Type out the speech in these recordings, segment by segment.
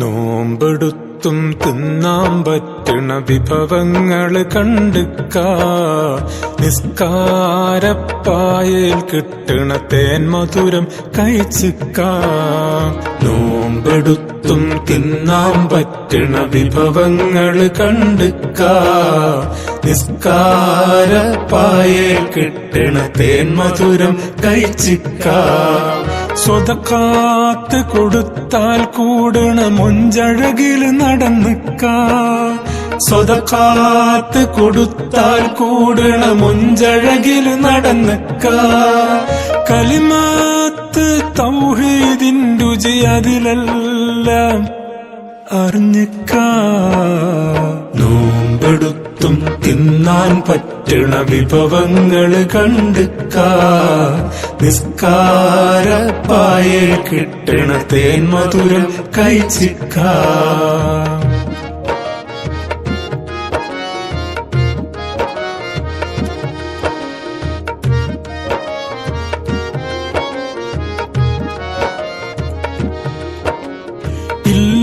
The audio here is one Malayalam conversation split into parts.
നോമ്പെടുത്തും തിന്നാൻ പറ്റണ വിഭവങ്ങൾ കണ്ടുക്ക. നിസ്കാരപ്പായയിൽ കിട്ടണ തേൻ മധുരം കഴിച്ചിക്ക. നോമ്പെടുത്തും തിന്നാൻ പറ്റണ വിഭവങ്ങൾ കണ്ടുക്ക. നിസ്കാരപ്പായയിൽ കിട്ടണ തേൻ മധുരം കഴിച്ചിക്ക. സ്വതക്കാത്ത് കൊടുത്താൽ കൂടണ മുഞ്ചഴകിൽ നടന്നിക്ക സ്വതക്കാത്ത് കൊടുത്താൽ കൂടണ മുഞ്ചഴകിൽ നടന്നിക്ക കലിമാത്ത് തൗഹീദിന്റെ അതിലെല്ലാം അറിഞ്ഞിക്കാ തിന്നാൻ പറ്റണ വിഭവങ്ങൾ കണ്ടുക്ക. നിസ്കാരപ്പായ കിട്ടണ തേൻ മധുരം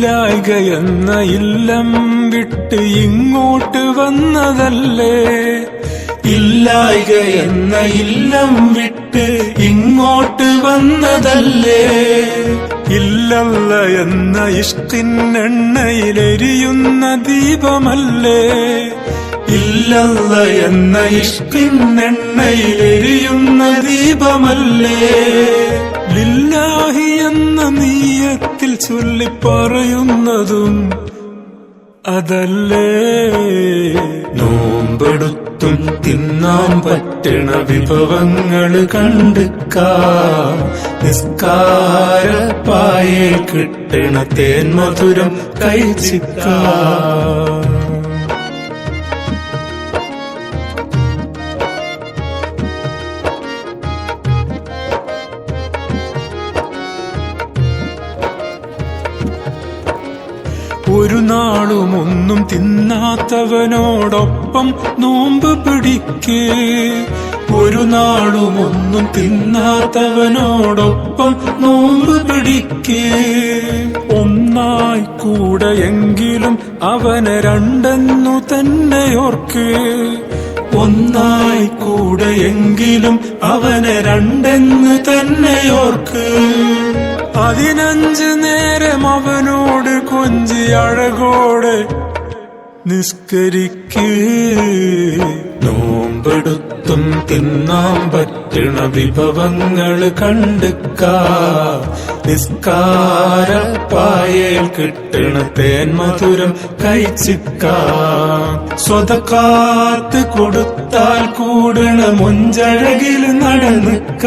ഇല്ലായ്ക എന്ന ഇല്ലം വിട്ട് ഇങ്ങോട്ട് വന്നതല്ലേ? ഇല്ലായ്ക എന്ന ഇല്ലം വിട്ട് ഇങ്ങോട്ട് വന്നതല്ലേ? ഇല്ലല്ല എന്ന ഇഷ്കിന്നെണ്ണയിലെരിയുന്ന ദീപമല്ലേ? ഇല്ലല്ല എന്ന ഇഷ്കിന്നെണ്ണയിലെരിയുന്ന ദീപമല്ലേ? ലില്ലാഹി എന്ന നീയത്തിൽ ചൊല്ലി പറയുന്നതും അതല്ലേ? നോമ്പെടുത്തും തിന്നാൻ പറ്റണ വിഭവങ്ങൾ കണ്ടുക്ക നിസ്കാരപ്പായേ കിട്ടണ തേൻ മധുരം കഴിച്ചിക്ക ഒരു നാളും ഒന്നും തിന്നാത്തവനോടൊപ്പം നോമ്പ് പിടിക്കേ. ഒരു നാളും ഒന്നും തിന്നാത്തവനോടൊപ്പം നോമ്പ് പിടിക്കേ. ഒന്നായി കൂടെ എങ്കിലും അവനെ രണ്ടെന്നു തന്നെ ഓർക്കേ. ഒന്നായി കൂടെ എങ്കിലും അവനെ രണ്ടെന്ന് തന്നെ ഓർക്ക്. പതിനഞ്ച് നേരം അവനോട് കൊഞ്ചി അഴകോടെ നിസ്കരിക്ക്. നോമ്പെടുത്തും തിന്നാൻ പറ്റണ വിഭവങ്ങൾ കണ്ടുക്ക. നിസ്കാരപ്പായൽ കിട്ടണ തേൻ മധുരം കഴിച്ചിക്ക. സ്വതക്കാത്ത് കൊടുത്താൽ കൂടണ മുഞ്ചഴകിൽ നടന്നിക്ക.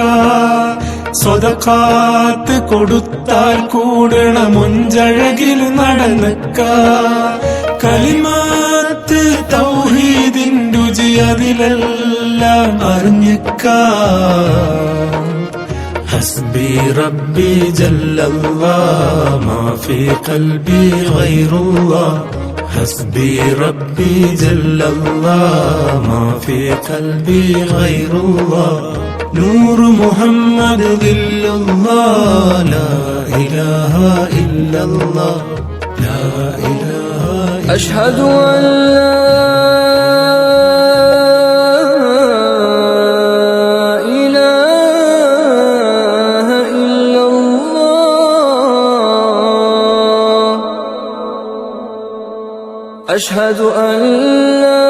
സ്വതക്കാത്ത് കൊടുത്താൽ കൂടണ മുഞ്ചഴകിൽ നടന്നിക്ക കലിമാത്ത് തൗഹീദിൻ രുചി അതിലെല്ലാം അറിഞ്ഞിക്ക حسبي ربي جل الله ما في قلبي غير الله حسبي ربي جل الله ما في قلبي غير الله نور محمد ظل الله لا إله إلا الله لا إله إلا أشهد أن لا إله إلا الله. أشهد أن لا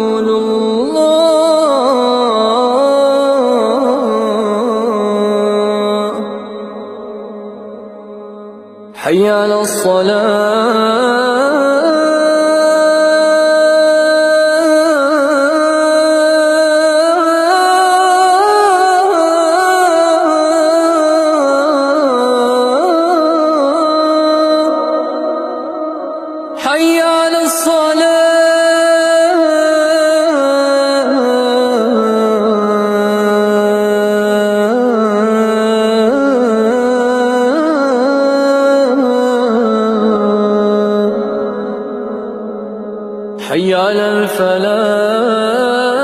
حي على الصلاة. حي على الفلاح.